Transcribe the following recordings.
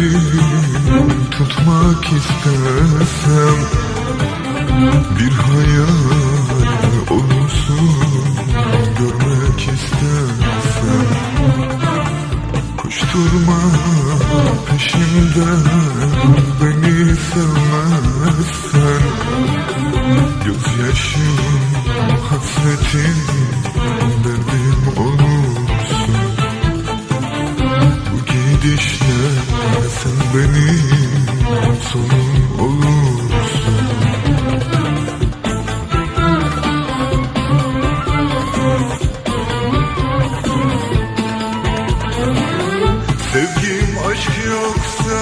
ellerim tutmak istesem Bir hayal olursun görmek istesem. Koşturma peşimden beni sevmezsen. Gözyaşım hasretin derdim olursun. Bu gidişle sen benim sonum olursun Sevgim aşk yoksa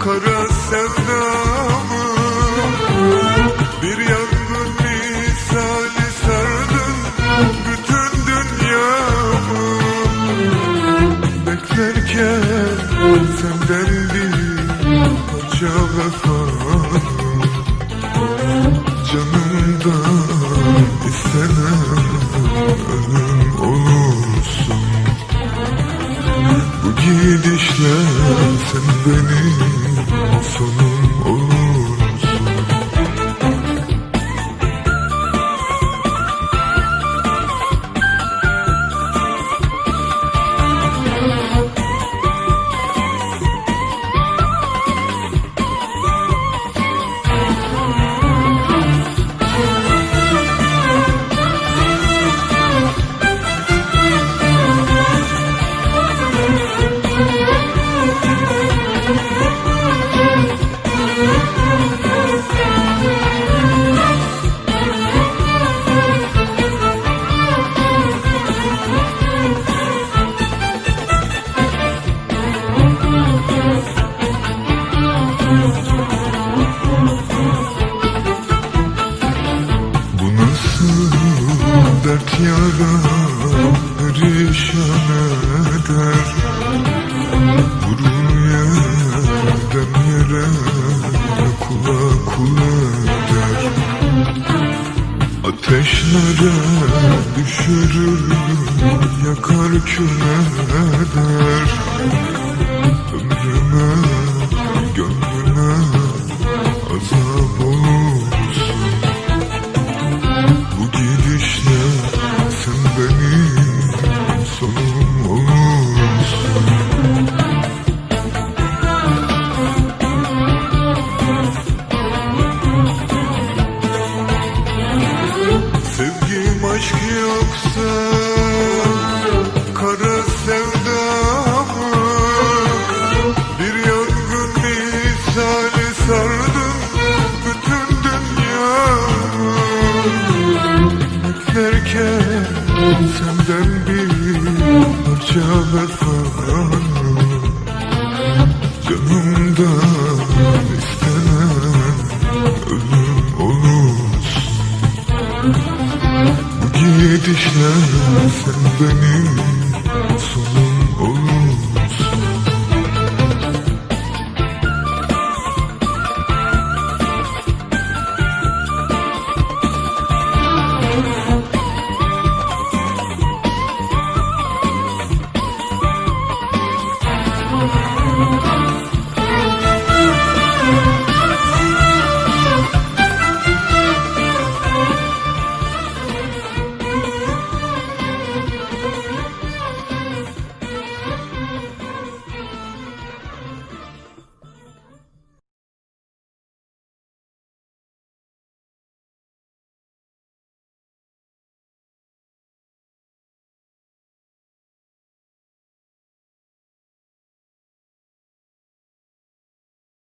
kara senden parça vefanı Canımdan istenen ölüm olursun. Bu gidişle sen benim sonum olursun Ateşlere düşürür yakar kül eder Ömrüme bir parça vefanı Canımdan istenen ölüm olursun Bu gidişle sen benim